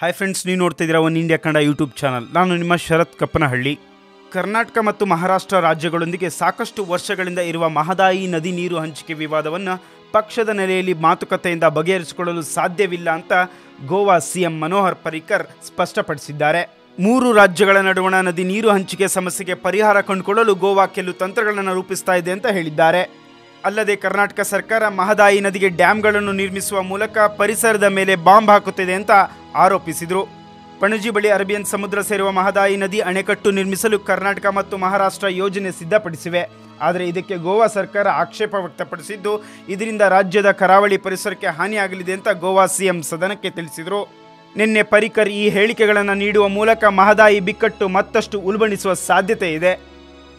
Hi friends ನೀವು ನೋಡ್ತಾ ಇದ್ದೀರಾ one India Kannada YouTube channel ನಾನು ನಿಮ್ಮ ಶರತ್ ಕಪ್ಪನಹಳ್ಳಿ. ಕರ್ನಾಟಕ ಮತ್ತು ಮಹಾರಾಷ್ಟ್ರ ರಾಜ್ಯಗಳೊಂದಿಗೆ ಸಾಕಷ್ಟು ವರ್ಷಗಳಿಂದ ಇರುವ ಮಹದಾಯಿ ನದಿ ನೀರು ಹಂಚಿಕೆ ವಿವಾದವನ್ನು ಪಕ್ಷದ ನೆಲೆಯಲ್ಲಿ ಮಾತುಕತೆಯಿಂದ ಬಗೆಹರಿಸಿಕೊಳ್ಳಲು ಸಾಧ್ಯವಿಲ್ಲ ಅಂತ ಗೋವಾ ಸಿಎಂ ಮನೋಹರ್ ಪರಿಕರ್ ಸ್ಪಷ್ಟಪಡಿಸಿದ್ದಾರೆ. ಮೂರು ರಾಜ್ಯಗಳ ನಡುವಣ ನದಿ ನೀರು ಹಂಚಿಕೆ ಸಮಸ್ಯೆಗೆ ಪರಿಹಾರ ಕಂಡುಕೊಳ್ಳಲು ಗೋವಾ ಕೆಲವು ತಂತ್ರಗಳನ್ನು ರೂಪಿಸ್ತಾ ಇದೆ ಅಂತ ಹೇಳಿದ್ದಾರೆ. ಅಲ್ಲದೆ ಕರ್ನಾಟಕ ಸರ್ಕಾರ ಮಹದಾಯಿ ನದಿಗೆ ಡ್ಯಾಂಗಳನ್ನು ನಿರ್ಮಿಸುವ ಮೂಲಕ ಪರಿಸರದ ಮೇಲೆ ಬಾಂಬ್ ಹಾಕುತ್ತಿದೆ ಅಂತ ಆರೋಪಿಸಿದರು. ಪಣಜಿ ಬಳಿ ಅರೇಬಿಯನ್ ಸಮುದ್ರ ಸೇರುವ ಮಹದಾಯಿ ನದಿ ಅಣೆಕಟ್ಟು ನಿರ್ಮಿಸಲು ಕರ್ನಾಟಕ ಮತ್ತು ಮಹಾರಾಷ್ಟ್ರ ಯೋಜನೆ ಸಿದ್ಧಪಡಿಸಿವೆ. ಆದರೆ ಇದಕ್ಕೆ ಗೋವಾ ಸರ್ಕಾರ ಆಕ್ಷೇಪ ವ್ಯಕ್ತಪಡಿಸಿದ್ದು, ಇದರಿಂದ ರಾಜ್ಯದ ಕರಾವಳಿ ಪರಿಸರಕ್ಕೆ ಹಾನಿಯಾಗಲಿದೆ ಅಂತ ಗೋವಾ ಸಿಎಂ ಸದನಕ್ಕೆ ತಿಳಿಸಿದರು. ನಿನ್ನೆ ಪರಿಕರ್ ಈ ಹೇಳಿಕೆಗಳನ್ನು ನೀಡುವ ಮೂಲಕ ಮಹದಾಯಿ ಬಿಕ್ಕಟ್ಟು ಮತ್ತಷ್ಟು ಉಲ್ಬಣಿಸುವ ಸಾಧ್ಯತೆ ಇದೆ.